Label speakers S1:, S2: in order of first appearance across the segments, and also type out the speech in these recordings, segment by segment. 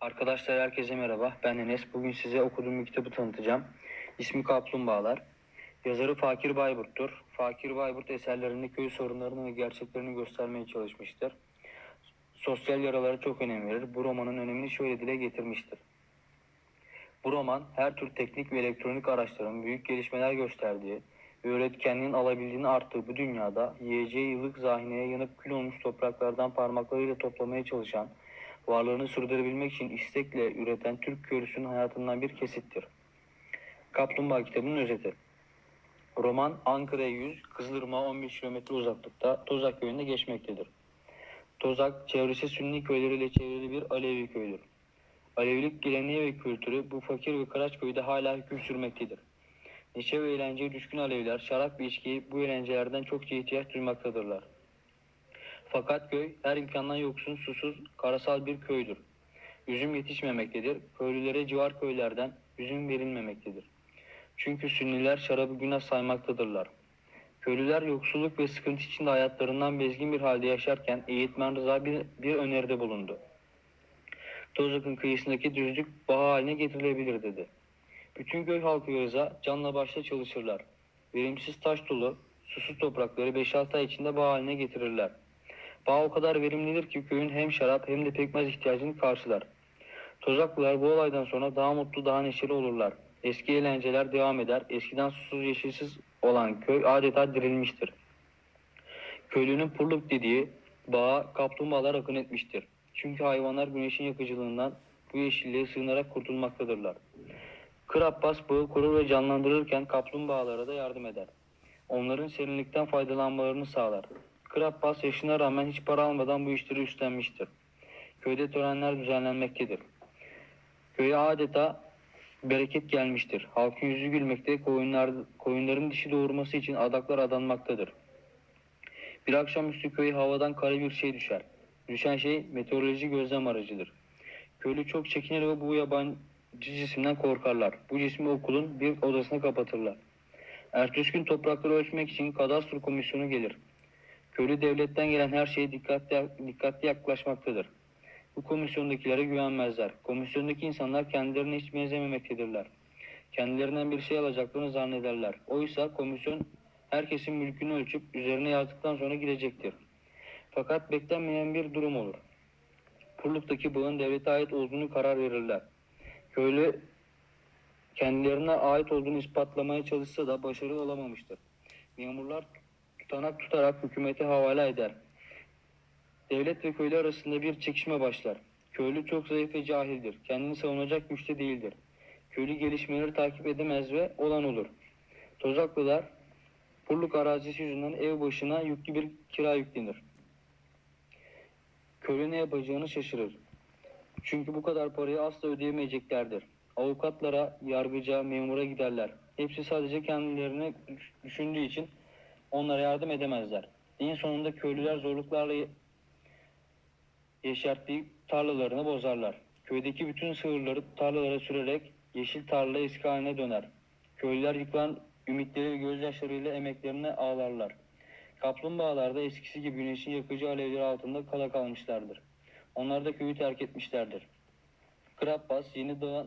S1: Arkadaşlar herkese merhaba. Ben Enes. Bugün size okuduğum bir kitabı tanıtacağım. İsmi Kaplumbağalar. Yazarı Fakir Bayburt'tur. Fakir Bayburt eserlerinde köy sorunlarını ve gerçeklerini göstermeye çalışmıştır. Sosyal yaralara çok önem verir. Bu romanın önemini şöyle dile getirmiştir. Bu roman her tür teknik ve elektronik araçların büyük gelişmeler gösterdiği ve üretkenliğin alabildiğini arttığı bu dünyada yiyeceği yıllık zahineye yanıp kül olmuş topraklardan parmaklarıyla toplamaya çalışan varlığını sürdürebilmek için istekle üreten Türk köylüsünün hayatından bir kesittir. Kaplumbağa kitabının özeti. Roman Ankara'ya 100, Kızılırmak'a 15 kilometre uzaklıkta Tozak köyünde geçmektedir. Tozak, çevresi Sünni köyleriyle çevrili bir Alevi köydür. Alevilik geleneği ve kültürü bu fakir ve kıraç köyde hala hüküm sürmektedir. Neşe ve eğlenceye düşkün Aleviler şarap ve içkiyi bu eğlencelerden çokça ihtiyaç duymaktadırlar. Fakat köy her imkandan yoksun, susuz, karasal bir köydür. Üzüm yetişmemektedir. Köylülere civar köylerden üzüm verilmemektedir. Çünkü Sünniler şarabı günah saymaktadırlar. Köylüler yoksulluk ve sıkıntı içinde hayatlarından bezgin bir halde yaşarken eğitmen Rıza bir, bir öneride bulundu. Tozak'ın kıyısındaki düzlük bağ haline getirilebilir dedi. Bütün köy halkı Rıza canla başla çalışırlar. Verimsiz taş dolu, susuz toprakları 5-6 ay içinde bağ haline getirirler. Bağ o kadar verimlidir ki köyün hem şarap hem de pekmez ihtiyacını karşılar. Tozaklılar bu olaydan sonra daha mutlu, daha neşeli olurlar. Eski eğlenceler devam eder. Eskiden susuz yeşilsiz olan köy adeta dirilmiştir. Köylünün purluk dediği bağa kaplumbağalar akın etmiştir. Çünkü hayvanlar güneşin yakıcılığından bu yeşilliğe sığınarak kurtulmaktadırlar. Kır Abbas bağı korur ve canlandırırken kaplumbağalara da yardım eder. Onların serinlikten faydalanmalarını sağlar. Kır Abbas yaşına rağmen hiç para almadan bu işleri üstlenmiştir. Köyde törenler düzenlenmektedir. Köye adeta bereket gelmiştir. Halkın yüzü gülmekte, koyunlar, koyunların dişi doğurması için adaklar adanmaktadır. Bir akşamüstü köye havadan kara bir şey düşer. Düşen şey meteoroloji gözlem aracıdır. Köylü çok çekinir ve bu yabancı cisimden korkarlar. Bu cismi okulun bir odasına kapatırlar. Ertesi gün toprakları ölçmek için kadastro komisyonu gelir. Köylü devletten gelen her şeye dikkatli, dikkatli yaklaşmaktadır. Bu komisyondakilere güvenmezler. Komisyondaki insanlar kendilerine hiç benzememektedirler. Kendilerinden bir şey alacaklarını zannederler. Oysa komisyon herkesin mülkünü ölçüp üzerine yazdıktan sonra gidecektir. Fakat beklenmeyen bir durum olur. Purluk'taki bağın devlete ait olduğunu karar verirler. Köylü kendilerine ait olduğunu ispatlamaya çalışsa da başarılı olamamıştır. Memurlar tutanak tutarak hükümete havale eder. Devlet ve köylü arasında bir çekişme başlar. Köylü çok zayıf ve cahildir. Kendini savunacak güçte değildir. Köylü gelişmeleri takip edemez ve olan olur. Tozaklılar Purluk arazisi yüzünden ev başına yüklü bir kira yüklenir. Köylü ne yapacağını şaşırır. Çünkü bu kadar parayı asla ödeyemeyeceklerdir. Avukatlara, yargıca, memura giderler. Hepsi sadece kendilerini düşündüğü için onlara yardım edemezler. En sonunda köylüler zorluklarla yeşerttiği tarlalarını bozarlar. Köydeki bütün sığırları tarlalara sürerek yeşil tarla eski haline döner. Köylüler yıkılan ümitleri ve gözyaşlarıyla emeklerine ağlarlar. Kaplumbağalar da eskisi gibi güneşin yakıcı alevleri altında kala kalmışlardır. Onlar da köyü terk etmişlerdir. Krabbas yeni doğan,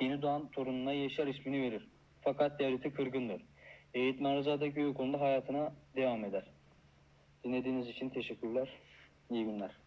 S1: yeni doğan torununa Yaşar ismini verir. Fakat devleti kırgındır. Eğitmen Rıza da köy okulunda hayatına devam eder. Dinlediğiniz için teşekkürler. İyi günler.